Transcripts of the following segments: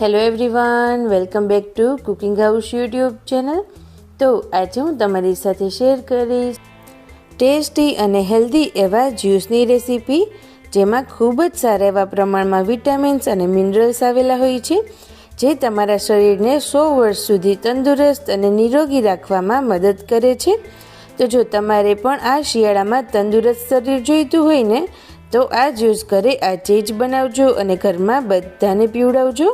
Hello everyone welcome back to cooking house YouTube channel તો આજે હું તમારી સાથે શેર કરીશ ટેસ્ટી અને હેલ્ધી એવા જ્યુસની રેસીપી જેમાં ખૂબ જ સારા એવા પ્રમાણમાં વિટામિન્સ અને મિનરલ્સ આવેલા હોય છે, જે તમારા શરીરને સો વર્ષ સુધી તંદુરસ્ત અને નિરોગી રાખવામાં મદદ કરે છે. તો જો તમારે પણ આ શિયાળામાં તંદુરસ્ત શરીર જોઈતું હોય ને, તો આ જ્યુસ ઘરે આજે જ બનાવજો અને ઘરમાં બધાને પીવડાવજો.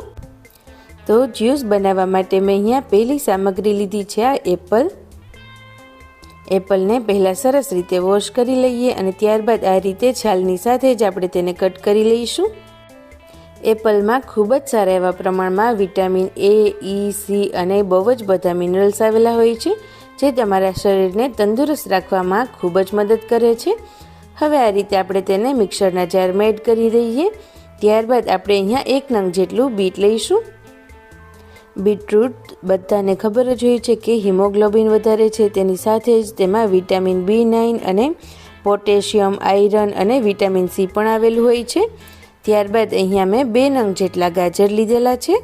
તો જ્યુસ બનાવવા માટે મેં અહીંયા પહેલી સામગ્રી લીધી છે આ એપલ. એપલને પહેલાં સરસ રીતે વોશ કરી લઈએ અને ત્યારબાદ આ રીતે છાલની સાથે જ આપણે તેને કટ કરી લઈશું. એપલમાં ખૂબ જ સારા એવા પ્રમાણમાં વિટામિન એ ઈ સી અને બહુ જ બધા મિનરલ્સ આવેલા હોય છે, જે તમારા શરીરને તંદુરસ્ત રાખવામાં ખૂબ જ મદદ કરે છે. હવે આ રીતે આપણે તેને મિક્સરના જારમાં એડ કરી દઈએ. ત્યારબાદ આપણે અહીંયા એક નંગ જેટલું બીટ લઈશું. બીટરૂટ બધાને ખબર જ હોય છે કે હિમોગ્લોબિન વધારે છે, તેની સાથે જ તેમાં વિટામિન બી નાઇન અને પોટેશિયમ, આયરન અને વિટામિન સી પણ આવેલું હોય છે. ત્યારબાદ અહીંયા મેં બે નંગ જેટલા ગાજર લીધેલા છે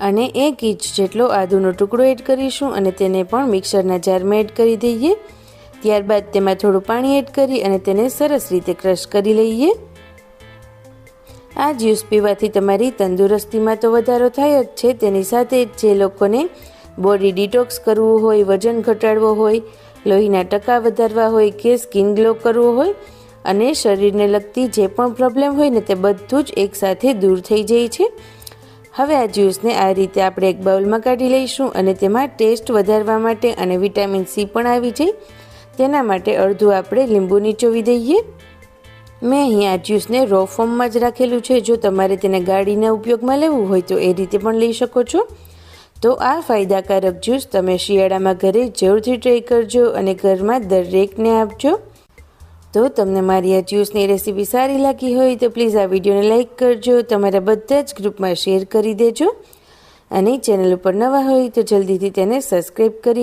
અને એક ઇંચ જેટલો આદુનો ટુકડો એડ કરીશું અને તેને પણ મિક્સરના જારમાં એડ કરી દઈએ. ત્યારબાદ તેમાં થોડું પાણી એડ કરી અને તેને સરસ રીતે ક્રશ કરી લઈએ. આ જ્યુસ પીવાથી તમારી તંદુરસ્તીમાં તો વધારો થાય જ છે. તેની સાથે જે લોકોને બોડી ડિટોક્સ કરવું હોય, વજન ઘટાડવો હોય, લોહીના ટકા વધારવા હોય કે સ્કિન ગ્લો કરવો હોય અને શરીરને લગતી જે પણ પ્રોબ્લેમ હોય ને તે બધું જ એકસાથે દૂર થઈ જાય છે. હવે આ જ્યુસને આ રીતે આપણે એક બાઉલમાં કાઢી લઈશું અને તેમાં ટેસ્ટ વધારવા માટે અને વિટામિન સી પણ આવી જાય. તેના માટે અડધું આપણે લીંબુ નીચોવી દઈએ. મેં અહીંયા જ્યુસને રો ફોર્મમાં જ રાખેલું છે. જો તમારે તેને ગાડીના ઉપયોગમાં લેવું હોય તો એ રીતે પણ લઈ શકો છો. તો આ ફાયદાકારક જ્યુસ તમે શિયાળામાં ઘરે જરૂરથી ટ્રાય કરજો અને ઘરમાં દરેકને આપજો. તો તમને મારી આ જ્યુસની રેસીપી સારી લાગી હોય તો પ્લીઝ આ વિડીયોને લાઇક કરજો, તમારા બધા જ ગ્રુપમાં શેર કરી દેજો. અને ચેનલ ઉપર નવા હોય તો જલ્દીથી તેને સબસ્ક્રાઈબ કરી